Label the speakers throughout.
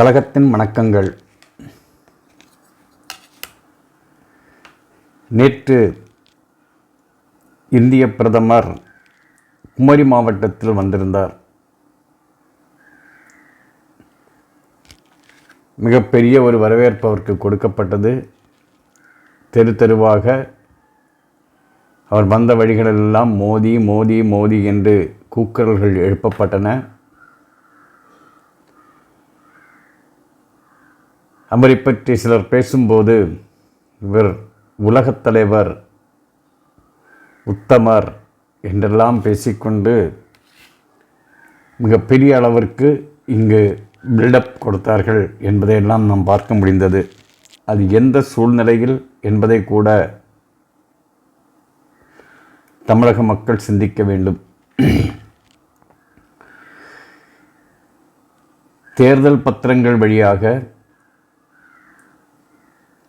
Speaker 1: கழகத்தின் வணக்கங்கள். நேற்று இந்திய பிரதமர் குமரி மாவட்டத்தில் வந்திருந்தார். மிகப்பெரிய ஒரு வரவேற்பு அவருக்கு கொடுக்கப்பட்டது. தெரு தெருவாக அவர் வந்த வழிகளெல்லாம் மோதி மோதி மோதி என்று கூக்குரல்கள் எழுப்பப்பட்டன. அவரை பற்றி சிலர் பேசும்போது இவர் உலகத் தலைவர் உத்தமர் என்றெல்லாம் பேசிக்கொண்டு மிகப்பெரிய அளவிற்கு இங்கு பில்டப் கொடுத்தார்கள் என்பதையெல்லாம் நாம் பார்க்க முடிந்தது. அது எந்த சூழ்நிலையில் என்பதை கூட தமிழக மக்கள் சிந்திக்க வேண்டும். தேர்தல் பத்திரங்கள் வழியாக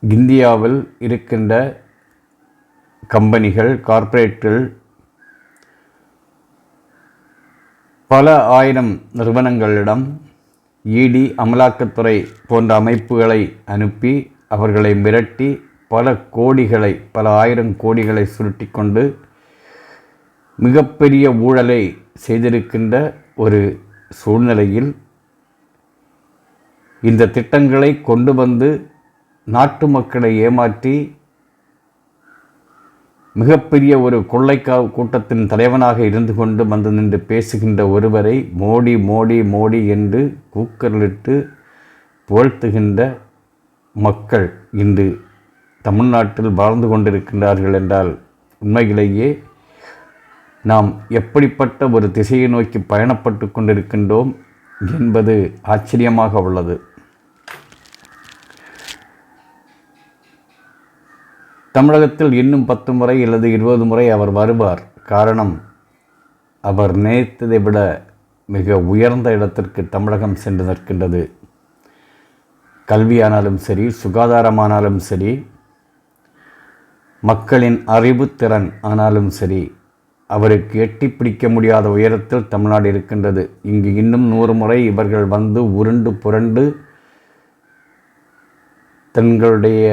Speaker 1: இந்தியாவில் இருக்கின்ற கம்பெனிகள் கார்ப்பரேட்டுகள் பல ஆயிரம் நிறுவனங்களிடம் இடி அமலாக்கத்துறை போன்ற அமைப்புகளை அனுப்பி அவர்களை மிரட்டி பல கோடிகளை பல ஆயிரம் கோடிகளை சுருட்டி கொண்டு மிகப்பெரிய ஊழலை செய்திருக்கின்ற ஒரு சூழ்நிலையில் இந்த திட்டங்களை கொண்டு வந்து நாட்டு மக்களை ஏமாற்றி மிகப்பெரிய ஒரு கொள்ளைக்கா கூட்டத்தின் தலைவனாக இருந்து கொண்டு வந்து நின்று பேசுகின்ற ஒருவரை மோடி மோடி மோடி என்று கூக்கரலிட்டு புகழ்த்துகின்ற மக்கள் இன்று தமிழ்நாட்டில் வாழ்ந்து கொண்டிருக்கின்றார்கள் என்றால் உண்மையிலேயே நாம் எப்படிப்பட்ட ஒரு திசையை நோக்கி பயணப்பட்டு கொண்டிருக்கின்றோம் என்பது ஆச்சரியமாக உள்ளது. தமிழகத்தில் இன்னும் பத்து முறை அல்லது இருபது முறை அவர் வருவார். காரணம் அவர் நினைத்ததை விட மிக உயர்ந்த இடத்திற்கு தமிழகம் சென்று நிற்கின்றது. கல்வியானாலும் சரி சுகாதாரமானாலும் சரி மக்களின் அறிவுத்திறன் ஆனாலும் சரி அவருக்கு எட்டி பிடிக்க முடியாத உயரத்தில் தமிழ்நாடு இருக்கின்றது. இங்கு இன்னும் நூறு முறை இவர்கள் வந்து உருண்டு புரண்டு தங்களுடைய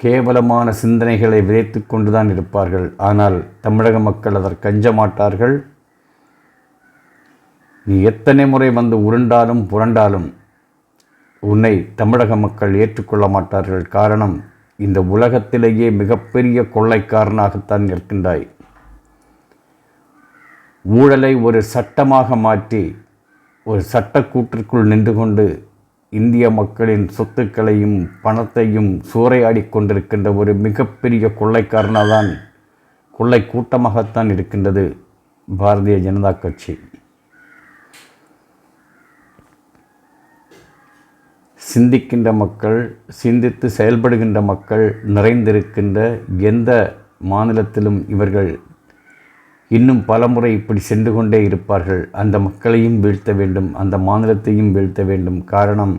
Speaker 1: கேவலமான சிந்தனைகளை விதைத்து கொண்டுதான் இருப்பார்கள். ஆனால் தமிழக மக்கள் அதற்கு அஞ்ச மாட்டார்கள் நீ எத்தனை முறை வந்து உருண்டாலும் புரண்டாலும் உன்னை தமிழக மக்கள் ஏற்றுக்கொள்ள மாட்டார்கள். காரணம் இந்த உலகத்திலேயே மிகப்பெரிய கொள்ளைக்காரனாகத்தான் இருக்கின்றாய் ஊழலை ஒரு சட்டமாக மாற்றி ஒரு சட்டக்கூட்டிற்குள் நின்று கொண்டு இந்திய மக்களின் சொத்துக்களையும் பணத்தையும் சூறையாடி கொண்டிருக்கின்ற ஒரு மிகப்பெரிய கொள்ளைக்காரனாக தான் கொள்ளை கூட்டமாகத்தான் இருக்கின்றது பாரதிய ஜனதா கட்சி. சிந்திக்கின்ற மக்கள் சிந்தித்து செயல்படுகின்ற மக்கள் நிறைந்திருக்கின்ற எந்த மாநிலத்திலும் இவர்கள் இன்னும் பலமுறை இப்படி சென்று கொண்டே இருப்பார்கள். அந்த மக்களையும் வீழ்த்த வேண்டும் அந்த மாநிலத்தையும் வீழ்த்த வேண்டும். காரணம்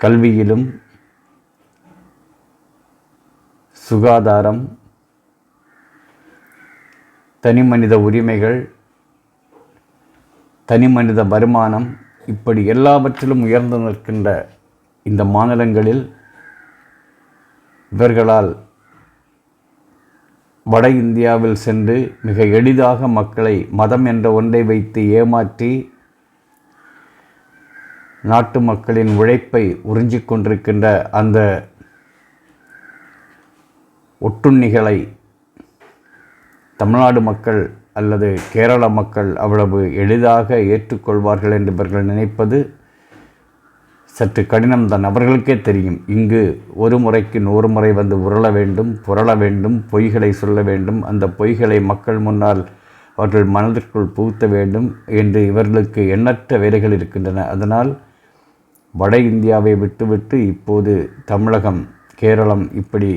Speaker 1: கல்வியிலும் சுகாதாரம் தனி மனித உரிமைகள் தனி மனித வருமானம் இப்படி எல்லாவற்றிலும் உயர்ந்து நிற்கின்ற இந்த மாநிலங்களில் இவர்களால் வட இந்தியாவில் சென்று மிக எளிதாக மக்களை மதம் என்ற ஒன்றை வைத்து ஏமாற்றி நாட்டு மக்களின் உழைப்பை உறிஞ்சிக் கொண்டிருக்கின்ற அந்த ஒட்டுண்ணிகளை தமிழ்நாடு மக்கள் அல்லது கேரள மக்கள் அவ்வளவு எளிதாக ஏற்றுக்கொள்வார்கள் என்று இவர்கள் நினைப்பது சற்று கடினம் தன் அவர்களுக்கே தெரியும். இங்கு ஒரு முறைக்கு நூறு முறை வந்து உருள வேண்டும் புரள வேண்டும் பொய்களை சொல்ல வேண்டும். அந்த பொய்களை மக்கள் முன்னால் அவர்கள் மனதிற்குள் புகுத்த வேண்டும் என்று இவர்களுக்கு எண்ணற்ற வேலைகள் இருக்கின்றன. அதனால் வட இந்தியாவை விட்டுவிட்டு இப்போது தமிழகம் கேரளம் இப்படி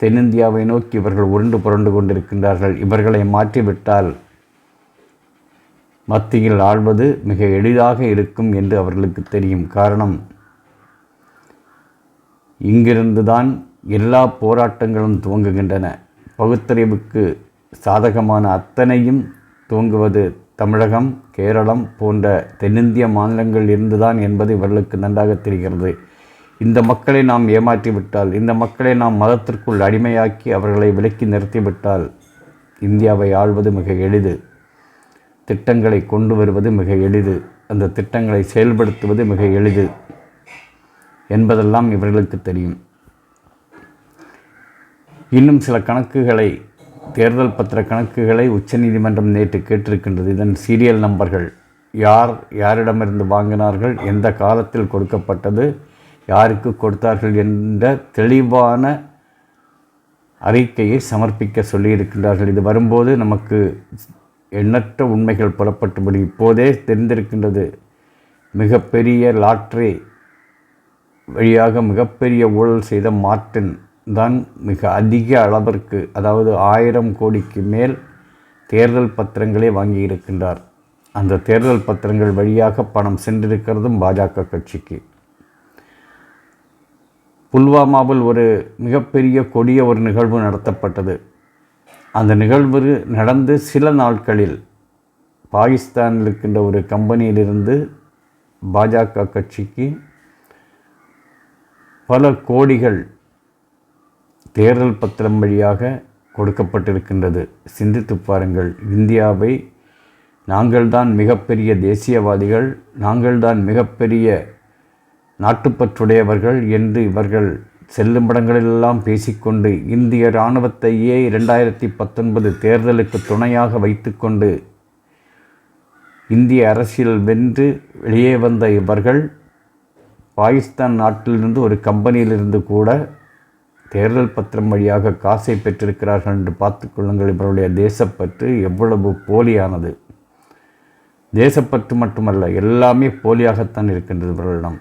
Speaker 1: தென்னிந்தியாவை நோக்கி இவர்கள் உருண்டு புரண்டு கொண்டிருக்கின்றார்கள். இவர்களை மாற்றிவிட்டால் மத்தியில் ஆள்வது மிக எளிதாக இருக்கும் என்று அவர்களுக்கு தெரியும் காரணம் இங்கிருந்து தான் எல்லா போராட்டங்களும் துவங்குகின்றன. பகுத்தறிவுக்கு சாதகமான அத்தனையும் துவங்குவது தமிழகம் கேரளம் போன்ற தென்னிந்திய மாநிலங்கள் இருந்துதான் என்பது இவர்களுக்கு நன்றாக தெரிகிறது. இந்த மக்களை நாம் ஏமாற்றிவிட்டால் இந்த மக்களை நாம் மதத்திற்குள் அடிமையாக்கி அவர்களை விலக்கி நிறுத்திவிட்டால் இந்தியாவை ஆள்வது மிக எளிது. திட்டங்களை கொண்டு வருவது மிக எளிது. அந்த திட்டங்களை செயல்படுத்துவது மிக எளிது என்பதெல்லாம் இவர்களுக்கு தெரியும். இன்னும் சில கணக்குகளை தேர்தல் பத்திர கணக்குகளை உச்சநீதிமன்றம் நேற்று கேட்டிருக்கின்றது. இதன் சீரியல் நம்பர்கள் யார் யாரிடமிருந்து வாங்கினார்கள் எந்த காலத்தில் கொடுக்கப்பட்டது யாருக்கு கொடுத்தார்கள் என்ற தெளிவான அறிக்கையை சமர்ப்பிக்க சொல்லியிருக்கின்றார்கள். இது வரும்போது நமக்கு எண்ணற்ற உண்மைகள் புறப்பட்டுபடி இப்போதே தெரிந்திருக்கின்றது. மிகப்பெரிய லாட்ரி வழியாக மிகப்பெரிய ஊழல் செய்த மார்ட்டின் தான் மிக அதிக அளவிற்கு அதாவது ஆயிரம் கோடிக்கு மேல் தேர்தல் பத்திரங்களை வாங்கியிருக்கின்றார். அந்த தேர்தல் பத்திரங்கள் வழியாக பணம் சென்றிருக்கிறதும் பாஜக கட்சிக்கு. புல்வாமாவில் ஒரு மிகப்பெரிய கொடிய ஒரு நிகழ்வு நடத்தப்பட்டது. அந்த நிகழ்வு நடந்து சில நாட்களில் பாகிஸ்தானில் இருக்கின்ற ஒரு கம்பெனியிலிருந்து பாஜக கட்சிக்கு பல கோடிகள் தேர்தல் பத்திரம் வழியாக கொடுக்கப்பட்டிருக்கின்றது. சிந்தித்து பாருங்கள் இந்தியாவை நாங்கள்தான் மிகப்பெரிய தேசியவாதிகள் நாங்கள்தான் மிகப்பெரிய நாட்டுப்பற்றுடையவர்கள் என்று இவர்கள் செல்லும் படங்களெல்லாம் பேசிக்கொண்டு இந்திய இராணுவத்தையே இரண்டாயிரத்தி பத்தொன்பது தேர்தலுக்கு துணையாக வைத்துக்கொண்டு இந்திய அரசியல் வென்று வெளியே வந்த இவர்கள் பாகிஸ்தான் நாட்டிலிருந்து ஒரு கம்பெனியிலிருந்து கூட தேர்தல் பத்திரம் வழியாக காசை பெற்றிருக்கிறார்கள் என்று பார்த்துக்கொள்ளுங்கள் இவருடைய தேசப்பற்று எவ்வளவு போலியானது. தேசப்பற்று மட்டுமல்ல எல்லாமே போலியாகத்தான் இருக்கின்றது இவர்களிடம்.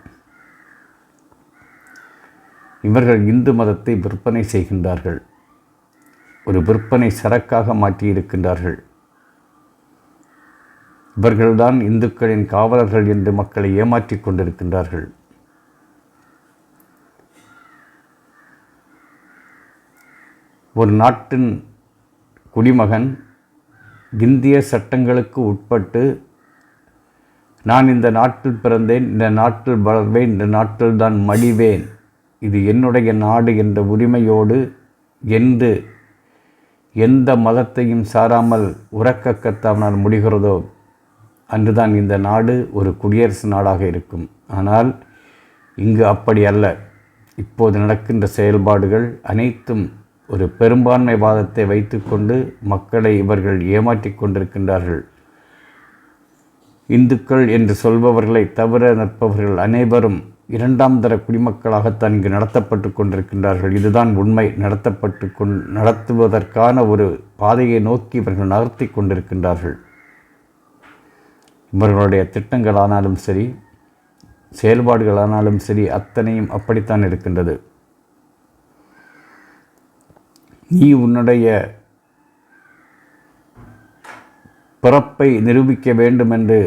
Speaker 1: இவர்கள் இந்து மதத்தை விற்பனை செய்கின்றார்கள். ஒரு விற்பனை சரக்காக மாற்றியிருக்கின்றார்கள். இவர்கள்தான் இந்துக்களின் காவலர்கள் என்று மக்களை ஏமாற்றிக் கொண்டிருக்கின்றார்கள். ஒரு நாட்டின் குடிமகன் இந்திய சட்டங்களுக்கு உட்பட்டு நான் இந்த நாட்டில் பிறந்தேன் இந்த நாட்டில் வளர்வேன் இந்த நாட்டில் தான் மடிவேன் இது என்னுடைய நாடு என்ற உரிமையோடு என்று எந்த மதத்தையும் சாராமல் உறக்க கத்தாமல் முடிகிறதோ அன்றுதான் இந்த நாடு ஒரு குடியரசு நாடாக இருக்கும். ஆனால் இங்கு அப்படி அல்ல. இப்போது நடக்கின்ற செயல்பாடுகள் அனைத்தும் ஒரு பெரும்பான்மை வாதத்தை வைத்துக்கொண்டு மக்களை இவர்கள் ஏமாற்றிக் கொண்டிருக்கின்றார்கள். இந்துக்கள் என்று சொல்பவர்களை தவிர நிற்பவர்கள் அனைவரும் இரண்டாம் தர குடிமக்களாகத்தான் இங்கு நடத்தப்பட்டு கொண்டிருக்கின்றார்கள். இதுதான் உண்மை. நடத்தப்பட்டு கொண் நடத்துவதற்கான ஒரு பாதையை நோக்கி இவர்கள் நகர்த்தி கொண்டிருக்கின்றார்கள். இவர்களுடைய திட்டங்களானாலும் சரி செயல்பாடுகளானாலும் சரி அத்தனையும் அப்படித்தான் இருக்கின்றது. நீ உன்னுடைய பிறப்பை நிரூபிக்க வேண்டும் என்று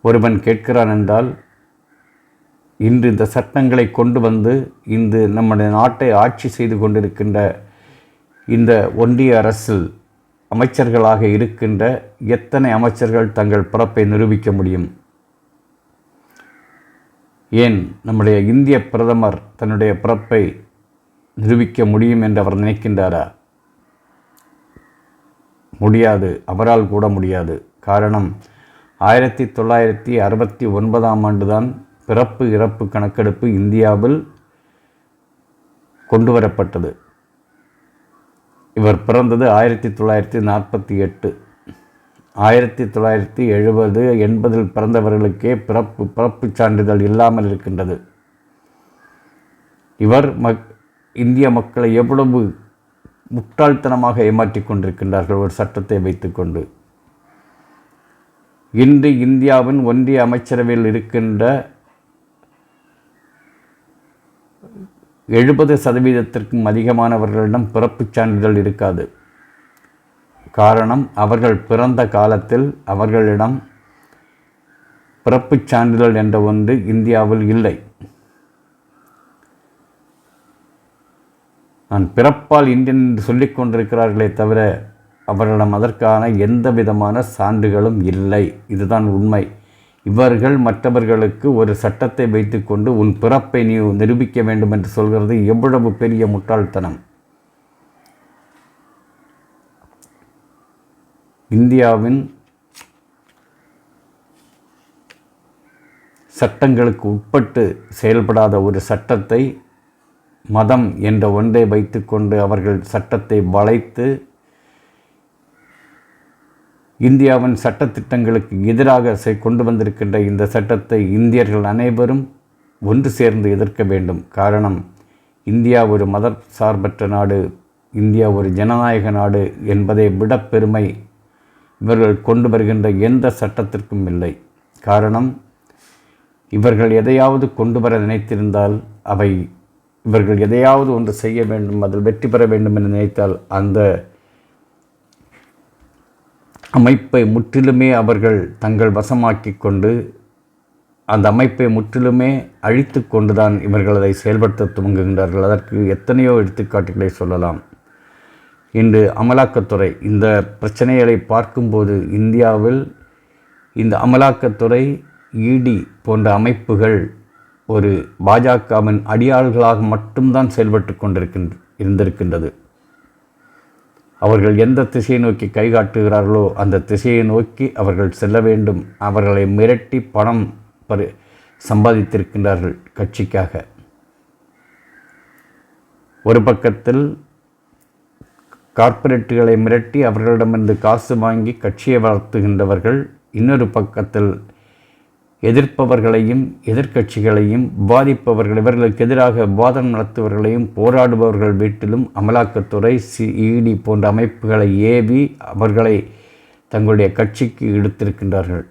Speaker 1: ஒருவன் கேட்கிறான் என்றால் இன்று இந்த சட்டங்களை கொண்டு வந்து இன்று நம்முடைய நாட்டை ஆட்சி செய்து கொண்டிருக்கின்ற இந்த ஒன்றிய அரசில் அமைச்சர்களாக இருக்கின்ற எத்தனை அமைச்சர்கள் தங்கள் பிறப்பை நிரூபிக்க முடியும்? ஏன் நம்முடைய இந்திய பிரதமர் தன்னுடைய பிறப்பை நிரூபிக்க முடியும் என்று அவர் நினைக்கின்றாரா? முடியாது. அவரால் கூட முடியாது. காரணம் ஆயிரத்தி தொள்ளாயிரத்தி அறுபத்தி ஒன்பதாம் ஆண்டு தான் பிறப்பு இறப்பு கணக்கெடுப்பு இந்தியாவில் கொண்டு வரப்பட்டது இவர் பிறந்தது ஆயிரத்தி தொள்ளாயிரத்தி நாற்பத்தி எட்டு. ஆயிரத்தி தொள்ளாயிரத்தி எழுபது எண்பதில் பிறந்தவர்களுக்கே பிறப்பு பிறப்புச் சான்றிதழ் இல்லாமல் இருக்கின்றது. இவர் மக் இந்திய மக்களை எவ்வளவு முட்டாள்தனமாக ஏமாற்றிக் கொண்டிருக்கின்றார்கள் ஒரு சட்டத்தை வைத்துக்கொண்டு. இன்று இந்தியாவின் ஒன்றிய அமைச்சரவையில் இருக்கின்ற எழுபது சதவீதத்திற்கும் அதிகமானவர்களிடம் பிறப்புச் சான்றிதழ் இருக்காது. காரணம் அவர்கள் பிறந்த காலத்தில் அவர்களிடம் பிறப்புச் சான்றிதழ் என்ற ஒன்று இந்தியாவில் இல்லை. நான் பிறப்பால் இந்தியன் என்று சொல்லிக் கொண்டிருக்கிறார்களே தவிர அவர்களிடம் அதற்கான எந்த விதமான சான்றுகளும் இல்லை. இதுதான் உண்மை. இவர்கள் மற்றவர்களுக்கு ஒரு சட்டத்தை வைத்துக்கொண்டு உன் பிறப்பை நீ நிரூபிக்க வேண்டும் என்று சொல்கிறது எவ்வளவு பெரிய முட்டாள்தனம். இந்தியாவின் சட்டங்களுக்கு உட்பட்டு செயல்படாத ஒரு சட்டத்தை மதம் என்ற ஒன்றை வைத்துக்கொண்டு அவர்கள் சட்டத்தை வளைத்து இந்தியாவின் சட்டத்திட்டங்களுக்கு எதிராக செ- கொண்டு வந்திருக்கின்ற இந்த சட்டத்தை இந்தியர்கள் அனைவரும் ஒன்று சேர்ந்து எதிர்க்க வேண்டும். காரணம் இந்தியா ஒரு மத சார்பற்ற நாடு இந்தியா ஒரு ஜனநாயக நாடு என்பதை விட பெருமை இவர்கள் கொண்டு வருகின்ற எந்த சட்டத்திற்கும் இல்லை. காரணம் இவர்கள் எதையாவது கொண்டு வர நினைத்திருந்தால் அவை இவர்கள் எதையாவது ஒன்று செய்ய வேண்டும் அதில் வெற்றி பெற வேண்டும் என்று நினைத்தால் அந்த அமைப்பை முற்றிலுமே அவர்கள் தங்கள் வசமாக்கி கொண்டு அந்த அமைப்பை முற்றிலுமே அழித்து கொண்டுதான் இவர்கள் அதை செயல்படுத்த துவங்குகின்றார்கள். அதற்கு எத்தனையோ எடுத்துக்காட்டுகளை சொல்லலாம். இன்று அமலாக்கத்துறை இந்த பிரச்சனைகளை பார்க்கும்போது இந்தியாவில் இந்த அமலாக்கத்துறை இடி போன்ற அமைப்புகள் ஒரு பாஜகவின் அடியாள்களாக மட்டும்தான் செயல்பட்டு கொண்டிருக்கின்ற இருந்திருக்கின்றது. அவர்கள் எந்த திசையை நோக்கி கை காட்டுகிறார்களோ அந்த திசையை நோக்கி அவர்கள் செல்ல வேண்டும். அவர்களை மிரட்டி பணம் பரி சம்பாதித்திருக்கின்றார்கள் கட்சிக்காக. ஒரு பக்கத்தில் கார்ப்பரேட்டுகளை மிரட்டி அவர்களிடமிருந்து காசு வாங்கி கட்சியை வளர்த்துகின்றவர்கள் இன்னொரு பக்கத்தில் எதிர்ப்பவர்களையும் எதிர்க்கட்சிகளையும் பாதிப்பவர்கள் இவர்களுக்கு எதிராக வாதம் நடத்துபவர்களையும் போராடுபவர்கள் வீட்டிலும் அமலாக்கத்துறை சிஇடி போன்ற அமைப்புகளை ஏவி அவர்களை தங்களுடைய கட்சிக்கு இழுத்திருக்கின்றார்கள்.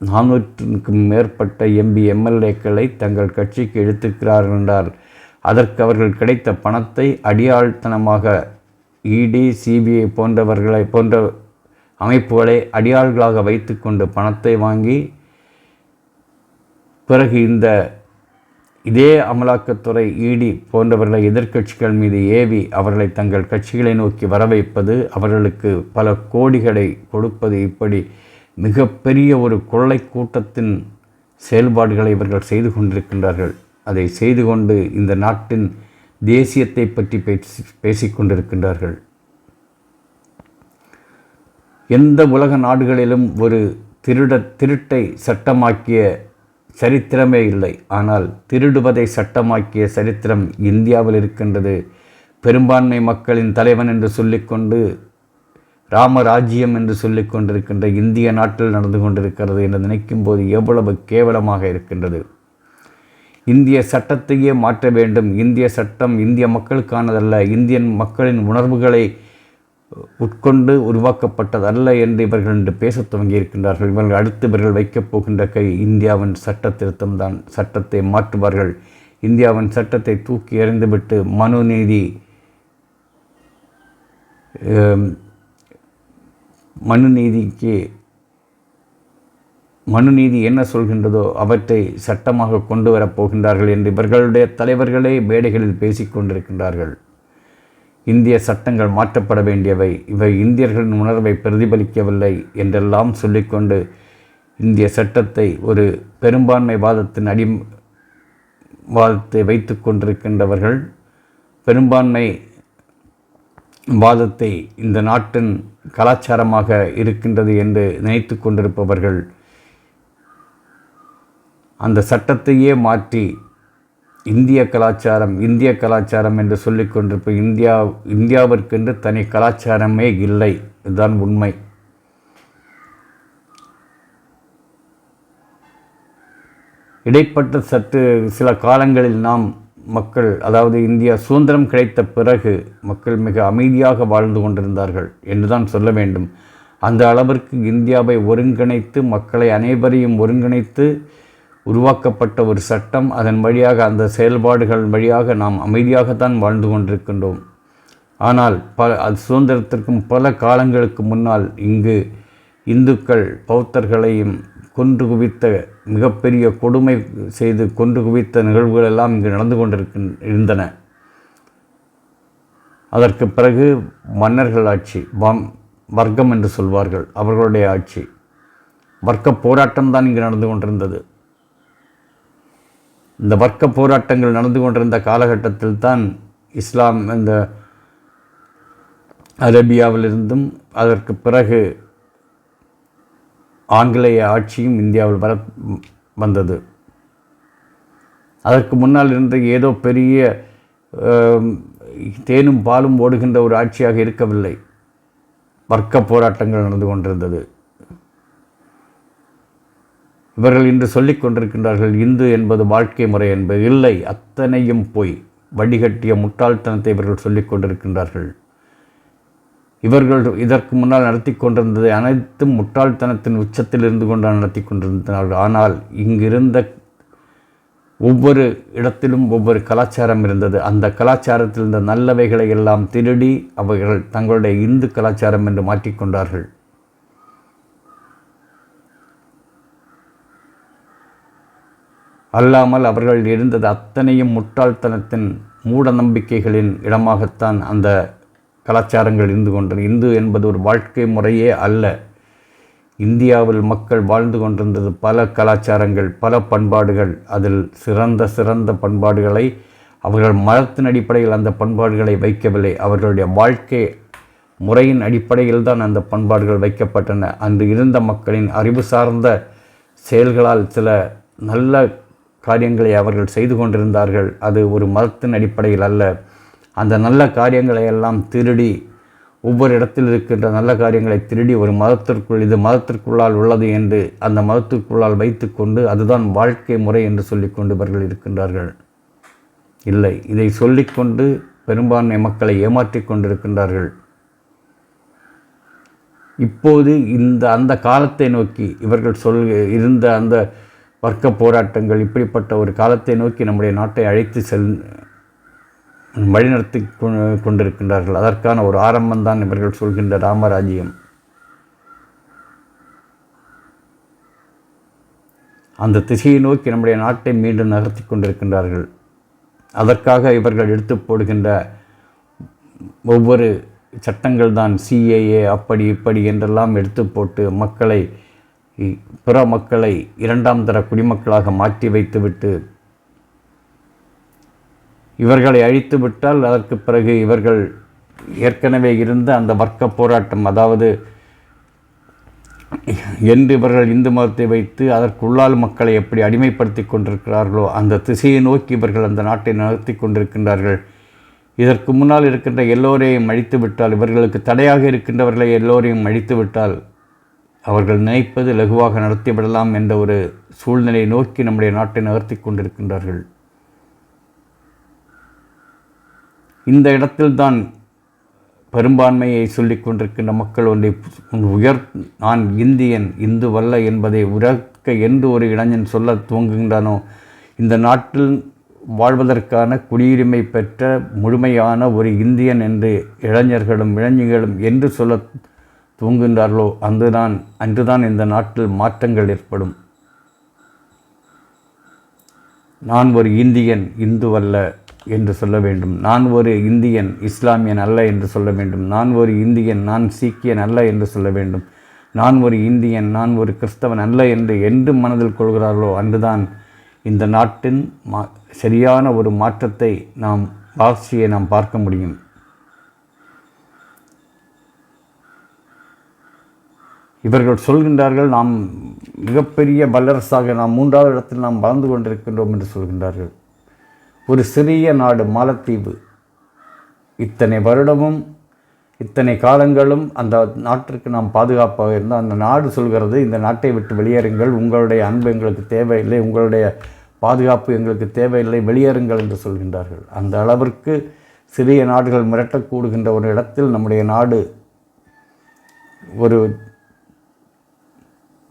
Speaker 1: நானூற்றுக்கும் மேற்பட்ட எம்பி எம்எல்ஏக்களை தங்கள் கட்சிக்கு இழுத்திருக்கிறார்கள் என்றால் அதற்கு அவர்கள் கிடைத்த பணத்தை அடியாள்தனமாக இடி சிபிஐ போன்றவர்களை போன்ற அமைப்புகளை அடியாள்களாக வைத்துக்கொண்டு பணத்தை வாங்கி பிறகு இந்த இதே அமலாக்கத்துறை இடி போன்றவர்களை எதிர்க்கட்சிகள் மீது ஏவி அவர்களை தங்கள் கட்சிகளை நோக்கி வர வைப்பது அவர்களுக்கு பல கோடிகளை கொடுப்பது இப்படி மிகப்பெரிய ஒரு கொள்ளை கூட்டத்தின் செயல்பாடுகளை இவர்கள் செய்து கொண்டிருக்கின்றார்கள். அதை செய்து கொண்டு இந்த நாட்டின் தேசியத்தை பற்றி பேசி பேசிக்கொண்டிருக்கின்றார்கள் எந்த உலக நாடுகளிலும் ஒரு திருட திருட்டை சட்டமாக்கிய சரித்திரமே இல்லை. ஆனால் திருடுவதை சட்டமாக்கிய சரித்திரம் இந்தியாவில் இருக்கின்றது. பெரும்பான்மை மக்களின் தலைவன் என்று சொல்லிக்கொண்டு ராமராஜ்யம் என்று சொல்லிக் கொண்டிருக்கின்ற இந்திய நாட்டில் நடந்து கொண்டிருக்கிறது என்று நினைக்கும் போது எவ்வளவு கேவலமாக இருக்கின்றது. இந்திய சட்டத்தையே மாற்ற வேண்டும். இந்திய சட்டம் இந்திய மக்களுக்கானதல்ல. இந்தியன் மக்களின் உணர்வுகளை உட்கொண்டு உருவாக்கப்பட்டதல்ல என்று இவர்கள் என்று பேசத் துவங்கியிருக்கின்றார்கள். இவர்கள் அடுத்து இவர்கள் வைக்கப் போகின்ற கை இந்தியாவின் சட்ட திருத்தம்தான் சட்டத்தை மாற்றுவார்கள். இந்தியாவின் சட்டத்தை தூக்கி எறிந்துவிட்டு மனு நீதி மனு நீதிக்கு மனுநீதி என்ன சொல்கின்றதோ அவற்றை சட்டமாக கொண்டு வரப் போகின்றார்கள் என்று இவர்களுடைய தலைவர்களே மேடைகளில் பேசிக்கொண்டிருக்கின்றார்கள் இந்திய சட்டங்கள் மாற்றப்பட வேண்டியவை. இவை இந்தியர்களின் உணர்வை பிரதிபலிக்கவில்லை என்றெல்லாம் சொல்லிக்கொண்டு இந்திய சட்டத்தை ஒரு பெரும்பான்மை வாதத்தின் அடி வாதத்தை வைத்து கொண்டிருக்கின்றவர்கள் பெரும்பான்மை வாதத்தை இந்த நாட்டின் கலாச்சாரமாக இருக்கின்றது என்று நினைத்து கொண்டிருப்பவர்கள் அந்த சட்டத்தையே மாற்றி இந்திய கலாச்சாரம் இந்திய கலாச்சாரம் என்று சொல்லிக்கொண்டிருப்ப இந்தியா இந்தியாவிற்கென்று தனி கலாச்சாரமே இல்லை. இதுதான் உண்மை. இடைப்பட்ட சற்று சில காலங்களில் நாம் மக்கள் அதாவது இந்தியா சுதந்திரம் கிடைத்த பிறகு மக்கள் மிக அமைதியாக வாழ்ந்து கொண்டிருந்தார்கள் என்றுதான் சொல்ல வேண்டும். அந்த அளவிற்கு இந்தியாவை ஒருங்கிணைத்து மக்களை அனைவரையும் ஒருங்கிணைத்து உருவாக்கப்பட்ட ஒரு சட்டம் அதன் வழியாக அந்த செயல்பாடுகள் வழியாக நாம் அமைதியாகத்தான் வாழ்ந்து கொண்டிருக்கின்றோம். ஆனால் ப அது சுதந்திரத்திற்கும் பல காலங்களுக்கு முன்னால் இங்கு இந்துக்கள் பௌத்தர்களையும் கொன்று குவித்த மிகப்பெரிய கொடுமை செய்து கொன்று குவித்த நிகழ்வுகள் எல்லாம் இங்கு நடந்து கொண்டிருக்கின் இருந்தன. அதற்கு பிறகு மன்னர்கள் ஆட்சி வம் வர்க்கம் என்று சொல்வார்கள் அவர்களுடைய ஆட்சி. வர்க்க போராட்டம் தான் இங்கு நடந்து கொண்டிருந்தது. இந்த வர்க்க போராட்டங்கள் நடந்து கொண்டிருந்த காலகட்டத்தில் தான் இஸ்லாம் இந்த அரேபியாவிலிருந்தும் அதற்கு பிறகு ஆங்கிலேய ஆட்சியும் இந்தியாவில் வர வந்தது. அதற்கு முன்னால் இருந்த ஏதோ பெரிய தேனும் பாலும் ஓடுகின்ற ஒரு ஆட்சியாக இருக்கவில்லை. வர்க்க போராட்டங்கள் நடந்து கொண்டிருந்தது. இவர்கள் இன்று சொல்லிக் கொண்டிருக்கின்றார்கள் இந்து என்பது வாழ்க்கை முறை என்பது இல்லை. அத்தனையும் போய். வடிகட்டிய முட்டாள்தனத்தை இவர்கள் சொல்லிக் கொண்டிருக்கின்றார்கள். இவர்கள் இதற்கு முன்னால் நடத்தி கொண்டிருந்ததை அனைத்தும் முட்டாள்தனத்தின் உச்சத்தில் இருந்து கொண்டு நடத்தி கொண்டிருந்தார்கள். ஆனால் இங்கிருந்த ஒவ்வொரு இடத்திலும் ஒவ்வொரு கலாச்சாரம் இருந்தது. அந்த கலாச்சாரத்தில் இருந்த நல்லவைகளை எல்லாம் திருடி அவர்கள் தங்களுடைய இந்து கலாச்சாரம் என்று மாற்றிக்கொண்டார்கள் அல்லாமல் அவர்கள் இருந்தது அத்தனையும் முட்டாள்தனத்தின் மூட நம்பிக்கைகளின் இடமாகத்தான் அந்த கலாச்சாரங்கள் இருந்து கொண்டன. இந்து என்பது ஒரு வாழ்க்கை முறையே அல்ல. இந்தியாவில் மக்கள் வாழ்ந்து கொண்டிருந்தது பல கலாச்சாரங்கள் பல பண்பாடுகள். அதில் சிறந்த சிறந்த பண்பாடுகளை அவர்கள் மதத்தின் அடிப்படையில் அந்த பண்பாடுகளை வைக்கவில்லை. அவர்களுடைய வாழ்க்கை முறையின் அடிப்படையில் தான் அந்த பண்பாடுகள் வைக்கப்பட்டன. அன்று இருந்த மக்களின் அறிவு சார்ந்த செயல்களால் சில நல்ல காரியங்களை அவர்கள் செய்து கொண்டிருந்தார்கள். அது ஒரு மதத்தின் அடிப்படையில் அல்ல. அந்த நல்ல காரியங்களை எல்லாம் திருடி ஒவ்வொரு இடத்தில் இருக்கின்ற நல்ல காரியங்களை திருடி ஒரு மதத்திற்குள் இது மதத்திற்குள்ளால் உள்ளது என்று அந்த மதத்திற்குள்ளால் வைத்துக்கொண்டு அதுதான் வாழ்க்கை முறை என்று சொல்லிக்கொண்டு இவர்கள் இருக்கின்றார்கள். இல்லை இதை சொல்லிக்கொண்டு பெரும்பான்மை மக்களை ஏமாற்றி கொண்டிருக்கின்றார்கள். இப்போது இந்த அந்த காலத்தை நோக்கி இவர்கள் சொல் இருந்த அந்த வர்க்க போராட்டங்கள் இப்படிப்பட்ட ஒரு காலத்தை நோக்கி நம்முடைய நாட்டை அழைத்து செல் வழிநடத்தி கொண்டிருக்கின்றார்கள். அதற்கான ஒரு ஆரம்பம்தான் இவர்கள் சொல்கின்ற ராமராஜ்யம். அந்த திசையை நோக்கி நம்முடைய நாட்டை மீண்டும் நகர்த்தி கொண்டிருக்கின்றார்கள். அதற்காக இவர்கள் எடுத்து போடுகின்ற ஒவ்வொரு சட்டங்கள் தான் சிஏஏ அப்படி இப்படி என்றெல்லாம் எடுத்து போட்டு மக்களை பிற மக்களை இரண்டாம் தர குடிமக்களாக மாற்றி வைத்துவிட்டு இவர்களை அழித்து விட்டால் அதற்கு பிறகு இவர்கள் ஏற்கனவே இருந்த அந்த வர்க்க போராட்டம் அதாவது என்று இவர்கள் இந்து மதத்தை வைத்து அதற்குள்ளால் மக்களை எப்படி அடிமைப்படுத்தி கொண்டிருக்கிறார்களோ அந்த திசையை நோக்கி இவர்கள் அந்த நாட்டை நடத்தி கொண்டிருக்கின்றார்கள். இதற்கு முன்னால் இருக்கின்ற எல்லோரையும் அழித்து விட்டால் இவர்களுக்கு தடையாக இருக்கின்றவர்களை எல்லோரையும் அழித்து விட்டால் அவர்கள் நினைப்பது லகுவாக நடத்திவிடலாம் என்ற ஒரு சூழ்நிலையை நோக்கி நம்முடைய நாட்டை நகர்த்தி கொண்டிருக்கின்றார்கள். இந்த இடத்தில்தான் பெரும்பான்மையை சொல்லிக் கொண்டிருக்கின்ற மக்கள் ஒன்றை உயர் நான் இந்தியன் இந்து வல்ல என்பதை உரக்க என்று ஒரு இளைஞன் சொல்ல துவங்குகின்றானோ? இந்த நாட்டில் வாழ்வதற்கான குடியுரிமை பெற்ற முழுமையான ஒரு இந்தியன் என்று இளைஞர்களும் இளைஞர்களும் என்று சொல்ல துவங்குகின்றார்களோ அன்றுதான் அன்றுதான் இந்த நாட்டில் மாற்றங்கள் ஏற்படும். நான் ஒரு இந்தியன் இந்துவல்ல என்று சொல்ல வேண்டும். நான் ஒரு இந்தியன் இஸ்லாமியன் அல்ல என்று சொல்ல வேண்டும். நான் ஒரு இந்தியன் நான் சீக்கியன் அல்ல என்று சொல்ல வேண்டும். நான் ஒரு இந்தியன் நான் ஒரு கிறிஸ்தவன் அல்ல என்று என்று மனதில் கொள்கிறார்களோ அன்றுதான் இந்த நாட்டின் மா சரியான ஒரு மாற்றத்தை நாம் வளர்ச்சியை நாம் பார்க்க முடியும். இவர்கள் சொல்கின்றார்கள் நாம் மிகப்பெரிய வல்லரசாக நாம் மூன்றாவது இடத்தில் நாம் வளர்ந்து கொண்டிருக்கின்றோம் என்று சொல்கின்றார்கள். ஒரு சிறிய நாடு மாலத்தீவு. இத்தனை வருடமும் இத்தனை காலங்களும் அந்த நாட்டிற்கு நாம் பாதுகாப்பாக இருந்தால் அந்த நாடு சொல்கிறது இந்த நாட்டை விட்டு வெளியேறுங்கள் உங்களுடைய அன்பு எங்களுக்கு தேவையில்லை உங்களுடைய பாதுகாப்பு எங்களுக்கு தேவையில்லை வெளியேறுங்கள் என்று சொல்கின்றார்கள். அந்த அளவிற்கு சிறிய நாடுகள் மிரட்டக்கூடுகின்ற ஒரு இடத்தில் நம்முடைய நாடு ஒரு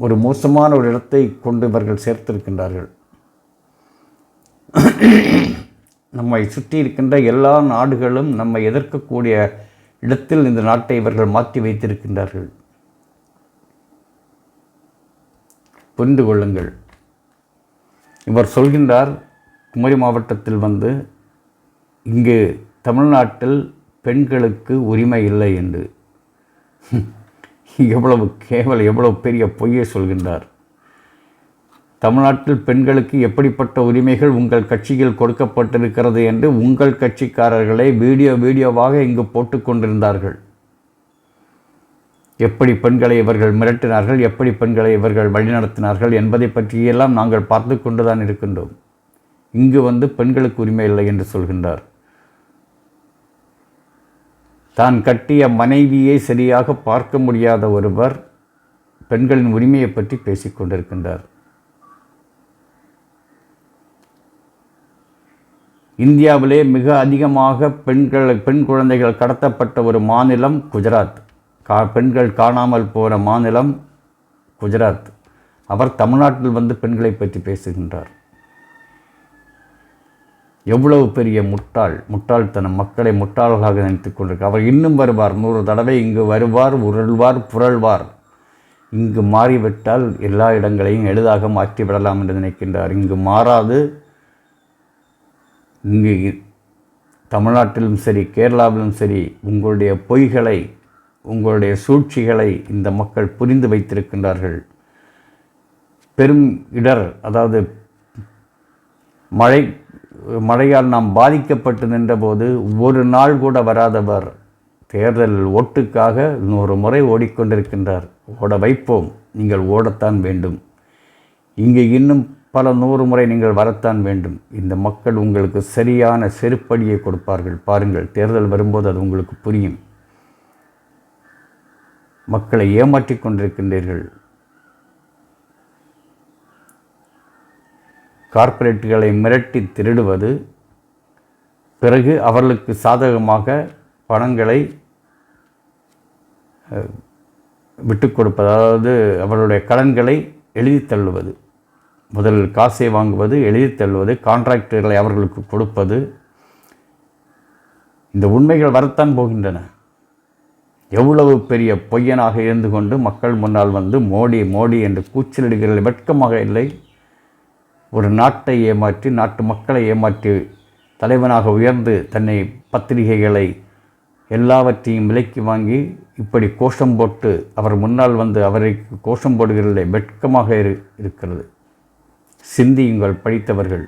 Speaker 1: ஒரு மோசமான ஒரு இடத்தை கொண்டு இவர்கள் சேர்த்திருக்கின்றார்கள். நம்மை சுற்றி இருக்கின்ற எல்லா நாடுகளும் நம்மை எதிர்க்கக்கூடிய இடத்தில் இந்த நாட்டை இவர்கள் மாற்றி வைத்திருக்கின்றார்கள். புரிந்து கொள்ளுங்கள். இவர் சொல்கின்றார் குமரி மாவட்டத்தில் வந்து இங்கு தமிழ்நாட்டில் பெண்களுக்கு உரிமை இல்லை என்று. எவ்வளவு கேவல எவ்வளவு பெரிய பொய்யை சொல்கின்றார். தமிழ்நாட்டில் பெண்களுக்கு எப்படிப்பட்ட உரிமைகள் உங்கள் கட்சியில் கொடுக்கப்பட்டிருக்கிறது என்று உங்கள் கட்சிக்காரர்களை வீடியோ வீடியோவாக இங்கு போட்டுக்கொண்டிருந்தார்கள் எப்படி பெண்களை இவர்கள் மிரட்டினார்கள் எப்படி பெண்களை இவர்கள் வழிநடத்தினார்கள் என்பதை பற்றியெல்லாம் நாங்கள் பார்த்து கொண்டுதான் இருக்கின்றோம். இங்கு வந்து பெண்களுக்கு உரிமை இல்லை என்று சொல்கின்றார். தான் கட்டிய மனைவியை சரியாக பார்க்க முடியாத ஒருவர் பெண்களின் உரிமையை பற்றி பேசிக்கொண்டிருக்கின்றார் இந்தியாவிலே மிக அதிகமாக பெண்கள் பெண் குழந்தைகள் கடத்தப்பட்ட ஒரு மாநிலம் குஜராத். கா பெண்கள் காணாமல் போகிற மாநிலம் குஜராத். அவர் தமிழ்நாட்டில் வந்து பெண்களை பற்றி பேசுகின்றார். எவ்வளவு பெரிய முட்டாள் முட்டாள்தனம் மக்களை முட்டாள்களாக நினைத்து கொண்டிருக்க அவர் இன்னும் வருவார். நூறு தடவை இங்கு வருவார் உருள்வார் புரள்வார். இங்கு மாறிவிட்டால் எல்லா இடங்களையும் எளிதாக மாற்றிவிடலாம் என்று நினைக்கின்றார். இங்கு மாறாது. இங்கு தமிழ்நாட்டிலும் சரி கேரளாவிலும் சரி உங்களுடைய பொய்களை உங்களுடைய சூழ்ச்சிகளை இந்த மக்கள் புரிந்து வைத்திருக்கின்றார்கள். பெரும் இடர் அதாவது மழை மழையால் நாம் பாதிக்கப்பட்டு நின்றபோது ஒரு நாள் கூட வராதவர் தேர்தல் ஓட்டுக்காக நூறு முறை ஓடிக்கொண்டிருக்கின்றார். ஓட வைப்போம். நீங்கள் ஓடத்தான் வேண்டும். இங்கே இன்னும் பல நூறு முறை நீங்கள் வரத்தான் வேண்டும். இந்த மக்கள் உங்களுக்கு சரியான செருப்படியை கொடுப்பார்கள். பாருங்கள் தேர்தல் வரும்போது அது உங்களுக்கு புரியும். மக்களை ஏமாற்றிக் கொண்டிருக்கின்றீர்கள். கார்ப்பரேட்டுகளை மிரட்டி திருடுவது பிறகு அவர்களுக்கு சாதகமாக பணங்களை விட்டு கொடுப்பது அதாவது அவர்களுடைய கடன்களை எழுதி தள்ளுவது. முதலில் காசை வாங்குவது எழுதி தள்ளுவது கான்ட்ராக்டர்களை அவர்களுக்கு கொடுப்பது. இந்த உண்மைகள் வரத்தான் போகின்றன. எவ்வளவு பெரிய பொய்யனாக இருந்து கொண்டு மக்கள் முன்னால் வந்து மோடி மோடி என்று கூச்சலிடுகிற வெட்கமாக இல்லை. ஒரு நாட்டை ஏமாற்றி நாட்டு மக்களை ஏமாற்றி தலைவனாக உயர்ந்து தன்னை பத்திரிகைகளை எல்லாவற்றையும் விலைக்கு வாங்கி இப்படி கோஷம் போட்டு அவர் முன்னால் வந்து அவரை கோஷம் போடுகிறதே வெட்கமாக இரு இருக்கிறது. சிந்தியுங்கள் படித்தவர்கள்.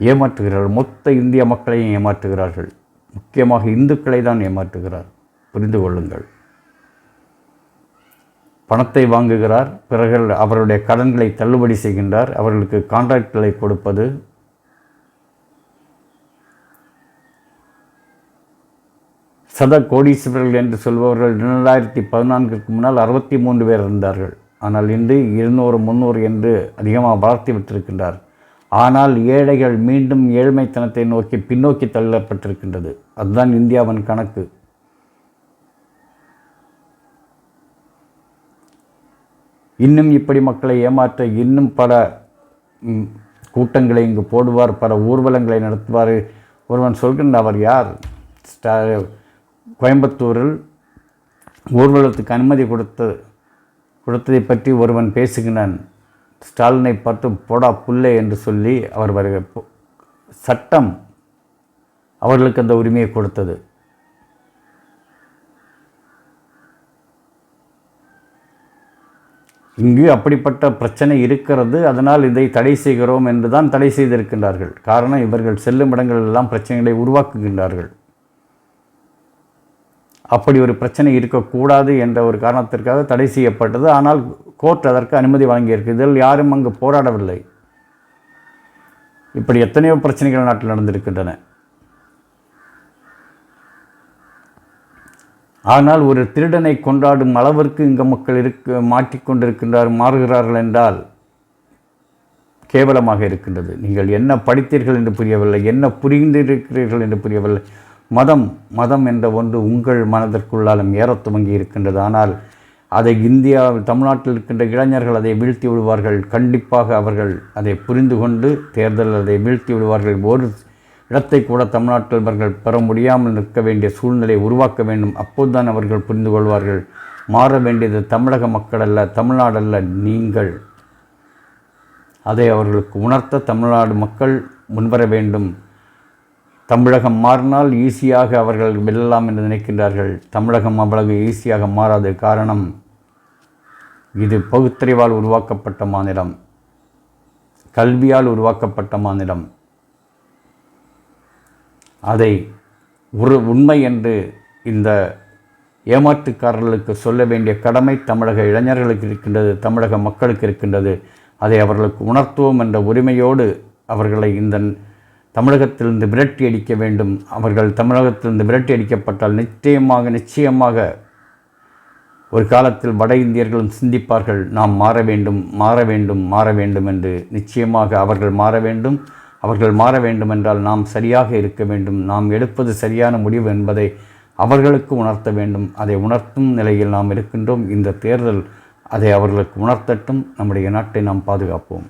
Speaker 1: ஏமாற்றுகிறார்கள். மொத்த இந்திய மக்களையும் ஏமாற்றுகிறார்கள். முக்கியமாக இந்துக்களை தான் ஏமாற்றுகிறார். புரிந்து கொள்ளுங்கள். பணத்தை வாங்குகிறார் பிறகு அவருடைய கடன்களை தள்ளுபடி செய்கின்றார் அவர்களுக்கு கான்ட்ராக்ட்களை கொடுப்பது. சத கோடீஸ்வரர்கள் என்று சொல்பவர்கள் இரண்டாயிரத்தி பதினான்கிற்கு முன்னால் அறுபத்தி மூன்று பேர் இருந்தார்கள். ஆனால் இன்று இருநூறு முந்நூறு என்று அதிகமாக வளர்த்தி விட்டிருக்கின்றார். ஆனால் ஏழைகள் மீண்டும் ஏழ்மைத்தனத்தை நோக்கி பின்னோக்கி தள்ளப்பட்டிருக்கின்றது. அதுதான் இந்தியாவின் கணக்கு. இன்னும் இப்படி மக்களை ஏமாற்ற இன்னும் பல கூட்டங்களை இங்கு போடுவார் பல ஊர்வலங்களை நடத்துவார். ஒருவன் சொல்கின்ற அவர் யார்? ஸ்டா கோயம்புத்தூரில் ஊர்வலத்துக்கு அனுமதி கொடுத்த கொடுத்ததை பற்றி ஒருவன் பேசுகிறான் ஸ்டாலினை பார்த்து போடா புல்லை என்று சொல்லி அவர் வருக சட்டம் அவர்களுக்கு அந்த உரிமையை கொடுத்தது. இங்கு அப்படிப்பட்ட பிரச்சனை இருக்கிறது அதனால் இதை தடை செய்கிறோம் என்று தான் தடை செய்திருக்கின்றார்கள். காரணம் இவர்கள் செல்லும் இடங்களெல்லாம் பிரச்சனைகளை உருவாக்குகின்றார்கள். அப்படி ஒரு பிரச்சனை இருக்கக்கூடாது என்ற ஒரு காரணத்திற்காக தடை செய்யப்பட்டது. ஆனால் கோர்ட் அதற்கு அனுமதி வழங்கியிருக்கு. இதில் யாரும் அங்கு போராடவில்லை. இப்படி எத்தனையோ பிரச்சனைகள் நாட்டில் நடந்திருக்கின்றன. ஆனால் ஒரு திருடனை கொண்டாடும் அளவிற்கு இங்கே மக்கள் இருக்க மாற்றிக்கொண்டிருக்கின்றார் மாறுகிறார்கள் என்றால் கேவலமாக இருக்கின்றது. நீங்கள் என்ன படித்தீர்கள் என்று புரியவில்லை என்ன புரிந்திருக்கிறீர்கள் என்று புரியவில்லை. மதம் மதம் என்ற ஒன்று உங்கள் மனதிற்குள்ளாலும் ஏற துவங்கி இருக்கின்றது. ஆனால் அதை இந்தியா தமிழ்நாட்டில் இருக்கின்ற இளைஞர்கள் அதை வீழ்த்தி விடுவார்கள். கண்டிப்பாக அவர்கள் அதை புரிந்து கொண்டு தேர்தல் அதை வீழ்த்தி விடுவார்கள். ஒரு இடத்தை கூட தமிழ்நாட்டில் அவர்கள் பெற முடியாமல் நிற்க வேண்டிய சூழ்நிலையை உருவாக்க வேண்டும். அப்போதுதான் அவர்கள் புரிந்து கொள்வார்கள். மாற வேண்டியது தமிழக மக்கள் அல்ல தமிழ்நாடல்ல நீங்கள். அதை அவர்களுக்கு உணர்த்த தமிழ்நாடு மக்கள் முன்வர வேண்டும். தமிழகம் மாறினால் ஈஸியாக அவர்கள் வெல்லலாம் என்று நினைக்கின்றார்கள். தமிழகம் அவ்வளவு ஈஸியாக மாறாது காரணம் இது பகுத்தறிவால் உருவாக்கப்பட்ட மாநிலம். கல்வியால் உருவாக்கப்பட்ட மாநிலம். அதை ஒரு உண்மை என்று இந்த ஏமாற்றுக்காரர்களுக்கு சொல்ல வேண்டிய கடமை தமிழக இளைஞர்களுக்கு இருக்கின்றது தமிழக மக்களுக்கு இருக்கின்றது. அதை அவர்களுக்கு உணர்த்துவோம் என்ற உரிமையோடு அவர்களை இந்த தமிழகத்திலிருந்து விரட்டி அடிக்க வேண்டும். அவர்கள் தமிழகத்திலிருந்து விரட்டி அடிக்கப்பட்டால் நிச்சயமாக நிச்சயமாக ஒரு காலத்தில் வட இந்தியர்களும் சிந்திப்பார்கள். நாம் மாற வேண்டும் மாற வேண்டும் மாற வேண்டும் என்று நிச்சயமாக அவர்கள் மாற வேண்டும். அவர்கள் மாற வேண்டும் என்றால் நாம் சரியாக இருக்க வேண்டும். நாம் எடுப்பது சரியான முடிவு என்பதை அவர்களுக்கு உணர்த்த வேண்டும். அதை உணர்த்தும் நிலையில் நாம் இருக்கின்றோம். இந்த தேர்தல் அதை அவர்களுக்கு உணர்த்தட்டும். நம்முடைய நாட்டை நாம் பாதுகாப்போம்.